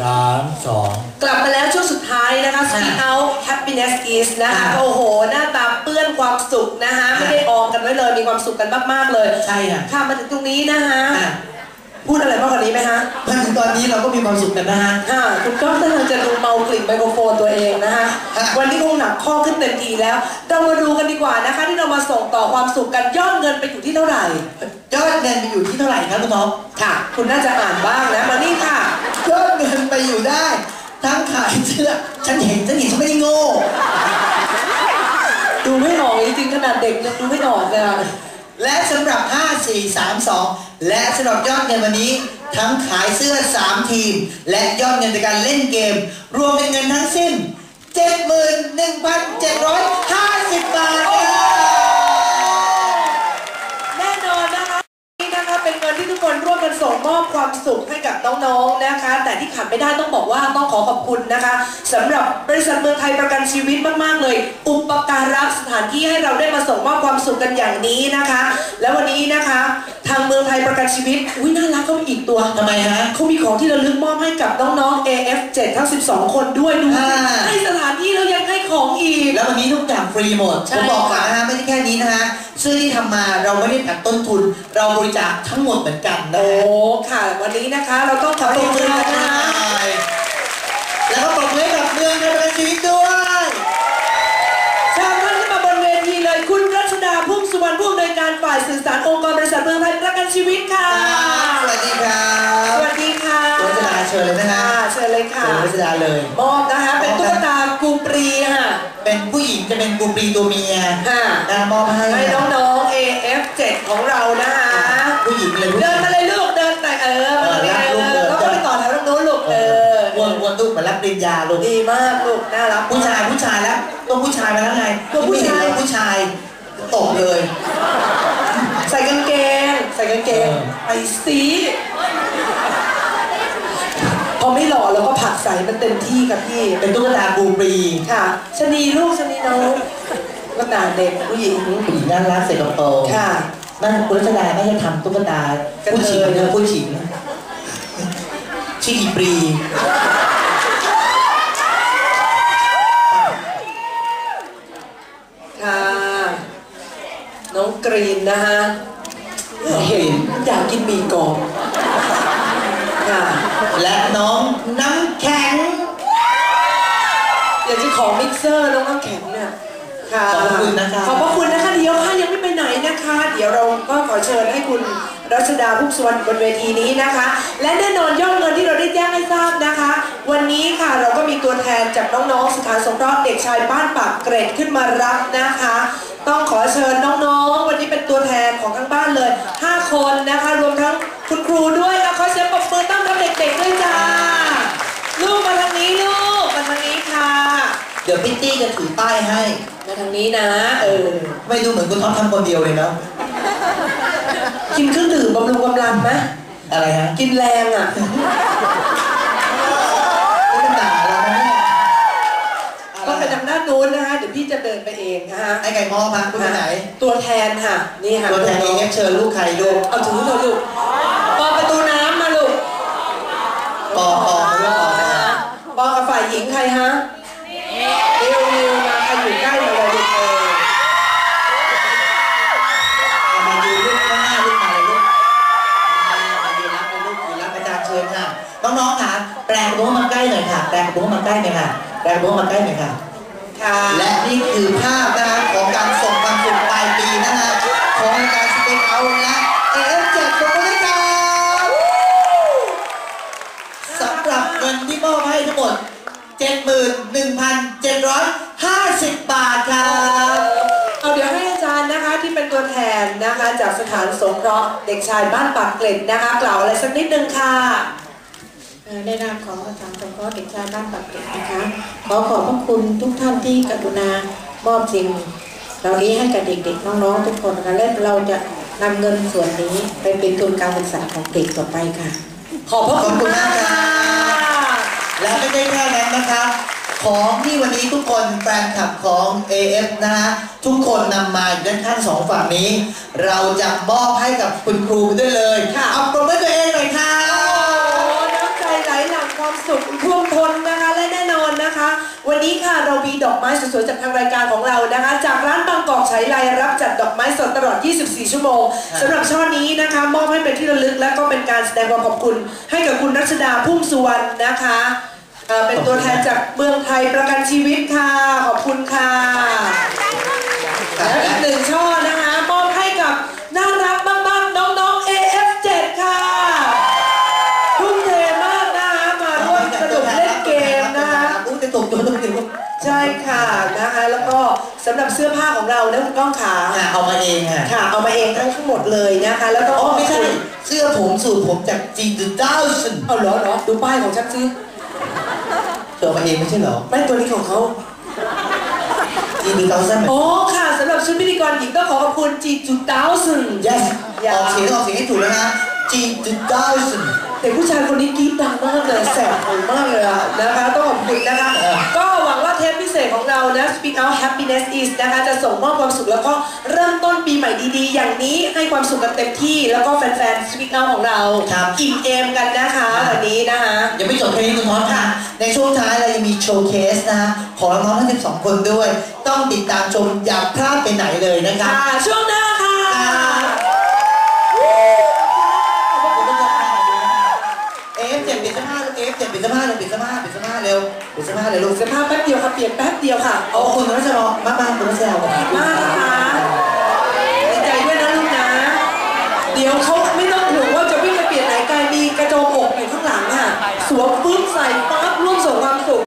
สามสองกลับมาแล้วช่วงสุดท้ายนะคะ Speak Out Happiness is นะคะค่ะโอ้โห หน้าตาเปื้อนความสุขนะคะไม่ได้ออมกันไว้เลยมีความสุขกันมากๆเลยใช่ค่ะค่ะมาถึงตรงนี้นะคะอะพูดอะไรมากกว่านี้ไหมฮะมาถึงตอนนี้เราก็มีความสุขกันนะฮะค่ะคุณก้องกำลังจะดูเมากลิ่นไมโครโฟนตัวเองนะคะค่ะวันนี้คงหนักข้อขึ้นเต็มทีแล้ว เรามาดูกันดีกว่านะคะ ที่เรามาส่งต่อความสุขกันยอดเงินไปอยู่ที่เท่าไหร่ยอดเงินไปอยู่ที่เท่าไหร่ครับคุณท็อปค่ะ คุณน่าจะอ่านบ้างนะมานี่ค่ะ ยอดเงินไปอยู่ได้ ทั้งขายเสื้อฉันเห็นฉันเห็นฉันไม่ได้โง่ ดูไม่ออกจริงๆขนาดเด็กยังดูไม่ออกเลยอะและสำหรับ 5 4 3 2 และสำหรับยอดเงินวันนี้ ทั้งขายเสื้อ 3 ทีม และยอดเงินในการเล่นเกม รวมเป็นเงินทั้งสิ้น 71,750 บาทค่ะ แน่นอนนะคะนี่นะคะเป็นเงินที่ทุ กคนร่วมกันส่งมอบความสุขให้กับน้องๆนะคะ แต่ที่ขาดไม่ได้ต้องบอกว่าต้องขอขอบคุณนะคะสำหรับบริษัทเมืองไทยประกันชีวิตมากๆเลย อุปการะสถานที่ให้เราได้มาส่งมอบความสุขกันอย่างนี้นะคะ แล้ววันนี้นะคะ ทางเมืองไทยประกันชีวิตอุ้ยน่ารักเขามีอีกตัวทำไมฮะเขามีของที่ระลึกมอบให้กับน้องๆ AF7 ทั้ง 12 คนด้วยดูสิอ่าให้สถานที่แล้วยังให้ของอีก แล้ววันนี้ทุกอย่างฟรีหมดใช่ผมบอกก่อนนะฮะไม่ใช่แค่นี้นะฮะ เสื้อที่ทำมาเราไม่ได้ตัดต้นทุน เราบริจาคทั้งหมดเหมือนกันนะโอ้ฮะค่ะ วันนี้นะคะเราต้องขอบปรคุบณมือนะกันหคะน่อยแล้วก็ปรบมือให้กับเมืองไทยประกันชีวิตด้วยเชิญท่านขึ้นมาบนเวทีเลยคุณรัชดาพุ่มสุวรรณผู้อำนวยการฝ่ายสื่อสารองค์กรบริษัทเมืองไทยประกันชีวิตค่ะ สวัสดีครับสวัสดีค่ะคุณรัชดาเชิญเลยนะฮะค่ะเชิญเลยค่ะเชิญรัชดาเลยมอบนะคะเป็นตุ๊กตากูปรีค่ะ เป็นผู้หญิงจะเป็นกูปรีตัวเมียค่ะนะมอบให้ให้น้องๆ AF7 ของเรานะคะผู้หญิงเลยผู้หเดิญินง มาเลยลูกเดินแต่เออมาเลยเออรับลูกเดินแล้วก็ไปต่อแถวตรงนู้นลูกเออวนวนลูกเหมือนรับปริญญาลูกดีมากลูกน่ารัก ผู้ชายผู้ชายแล้วตัวผู้ชายมาแล้วไงตัวผู้ชายไม่เห็นว่ผู้ชายตกเลย ใส่กางเกง ใส่กางเกงเออไปสีพอไม่ หล่อแล้วก็ผลักใส่มันเต็มที่กับพี่ เป็นตุ๊กตากูปรีค่ะชะนีลูกชะนีน้องก็ตาเด็กผู้หญิงผู้หญิงน่ารักเสร็จกระโปรงค่ะนั่นคุณรัชดาไม่ได้ทำตุ๊กตากระเทยผู้หญิงนะผู้หญิงชื่ออีปรีค่ะ น้องกรีนนะคะเห็นอยากกินหมี่กรอบค่ะ และน้องน้ำแข็ง อยากจะขอมิกเซอร์น้องน้ำแข็งเนี่ยค่ะขอบพระคุณนะคะ ขอบพระคุณนะคะเดี๋ยวค่ะยังไม่ไปไหนนะคะ เดี๋ยวเราก็ขอเชิญให้คุณรัชดาพุกสุวรรณบนเวทีนี้นะคะ และแน่นอนยอดเงินที่เราได้แจ้งให้ทราบนะคะ วันนี้ค่ะเราก็มีตัวแทนจากน้องๆสถานสงเคราะห์เด็กชายบ้านปากเกร็ดขึ้นมารับนะคะ ต้องขอเชิญน้องๆ วันนี้เป็นตัวแทนของทั้งบ้านเลย 5 คนนะคะ รวมทั้งคุณครูด้วยนะขอ เสียงปรบมือต้อนรับเด็กๆด้วยจ้า ลูกมาทางนี้ลูกมาทางนี้ค่ะ เดี๋ยวพิตตี้จะถือป้ายให้ มาทางนี้นะ เออ ไม่ดูเหมือนคุณท็อปทำคนเดียวเลยเนาะ กินเครื่องดื่มบำรุงกำลังไหมอะไรฮะ กินแรงอะนี่มันด่าเรานะเนี่ยก็ไปทางด้านนู้นนะคะเดี๋ยวพี่จะเดินไปเองนะคะไอ้ไก่มอพังคุณไปไหน ตัวแทนค่ะ นี่ค่ะตัวแทนเองเชิญลูกใครลูกเอาถือเถอะลูกปอประตูน้ำมาลูก ป อปอมาลูกปอนะนะคะปอกับฝ่ายหญิงใครฮะนิวนิวมาใครอยู่ใกล้มาเลยลูกเออเอามายืนลูกข้างหน้าลูกมาเลยลูกอ่ามายืนรับเลยลูกยืนรับอาจารย์เชิญค่ะน้องๆค่ะแปลงกระโปรงมาใกล้หน่อยค่ะแปลงกระโปรงมาใกล้หน่อยค่ะแปลงกระโปรงมาใกล้หน่อยค่ะ ค่ะและนี่คือภาพนะคะของการส่งความสุขปลายปีนะคะของรายการสเต็กเอาและ AF7 ขอบคุณนะครับสำหรับเงินที่มอบให้ทั้งหมด 71,750 บาทครับเอาเดี๋ยวให้อาจารย์นะคะที่เป็นตัวแทนนะคะ จากสถานสงเคราะห์เด็กชายบ้านปากเกร็ดนะคะ กล่าวอะไรสักนิดนึงค่ะเอ่อในนามของประธานสงเคราะห์เด็กชายบ้านปากเกร็ดนะคะ ขอขอบพระคุณทุกท่านที่กรุณามอบสิ่งเหล่านี้ให้กับเด็กๆน้องๆทุกคนนะคะและเราจะนำเงินส่วนนี้ไปเป็นทุนการศึกษาของเด็กต่อไปค่ะ ขอบพระคุณมากค่ะ และไม่ใช่แค่นั้นนะครับของที่วันนี้ทุกคนแฟนคลับของ AF นะฮะทุกคนนำมาอยู่ด้านข้างสองฝั่งนี้ เราจะมอบให้กับคุณครูไปด้วยเลยค่ะเอาปรบมือตัวเองหน่อยครัโอ้บน้ำใจไหลหลั่งไปความสุขท่วมท้นนะคะและแน่นอนนะคะ วันนี้ค่ะเรามีดอกไม้สวยๆจากทางรายการของเรานะคะ จากร้านบางกอกฉายไลรับจัดดอกไม้สดตลอด 24 ชั่วโมงสำหรับช่อนี้นะคะมอบให้เป็นที่ระลึกและก็เป็นการแสดงความขอบคุณ ให้กับคุณรัชดาพุ่มสุวรรณนะคะ เอ่อเป็นตัวแทนจากเมืองไทยประกันชีวิตค่ะ ขอบคุณค่ะและอีกหนึ่งช่อนะคะมอบให้กับน่ารักมากๆน้องๆ AF7 ค่ะทุ่มเทมากนะคะมาร่วมสนุกเล่นเกมนะคะอุ้ยจะตกตัวตกตัวใช่ค่ะนะคะแล้วก็สำหรับเสื้อผ้าของเรานะคุณก้องขาอะเอามาเองอะค่ะ เอามาเองทั้งหมดเลยนะคะ แล้วก็อ๋อไม่ใช่เสื้อผมสูตรผมจากจีนดูดาวสันเอาเหรอเหรอดูป้ายของฉันซิ เธอเอามาเองไม่ใช่เหรอ ไม่ตัวนี้ของเขาจีนดูดาวสันอ๋อค่ะสำหรับชุดพิธีกรหญิงก็ขอขอบคุณจีจูดาวซึน yes อย่า ออกเสียงออกเสียงให้ถูกแล้วนะจีนดูดาวสันแต่ผู้ชายคนนี้กรี๊ดดังมากเลยแสบหูมากเลยอะนะคะต้องขอบคุณนะคะเออก็หวังว่า เทปพิเศษของเรานะ Speak Out Happiness Is นะคะจะส่งมอบความสุขแล้วก็เริ่มต้นปีใหม่ดีๆ อย่างนี้ให้ความสุขกันเต็มที่ แล้วก็แฟนๆ Speak Out ของเราครับ อิ่มเอมกันนะคะวันนี้นะคะยังไม่จบแค่นี้คุณท็อปค่ะ ในช่วงท้ายเรายังมีโชว์เคสนะฮะของน้องๆทั้ง 12 คนด้วย ต้องติดตามชมอย่าพลาดไปไหนเลยนะครับค่ะช่วงหน้าค่ะ เอฟเจ็ดปิดเสื้อผ้าลูกเอฟเจ็ดปิดเสื้อผ้าเลยปิดเสื้อผ้า ปิดเสื้อผ้าเร็วปิดเสื้อผ้าเลยลูกเสื้อผ้าแป๊บเดียวค่ะเปลี่ยนแป๊บเดียวค่ะเอาคุณรัชรอมากมากๆคุณรัชรอมากนะคะดีใจด้วยนะลูกนะ เดี๋ยวเขาไม่ต้องห่วงว่าจะวิ่งจะเปลี่ยนไหนไกลมีกระโจมอกอยู่ข้างหลังค่ะสวมปุ๊บใส่ปั๊บร่วมส่งความสุข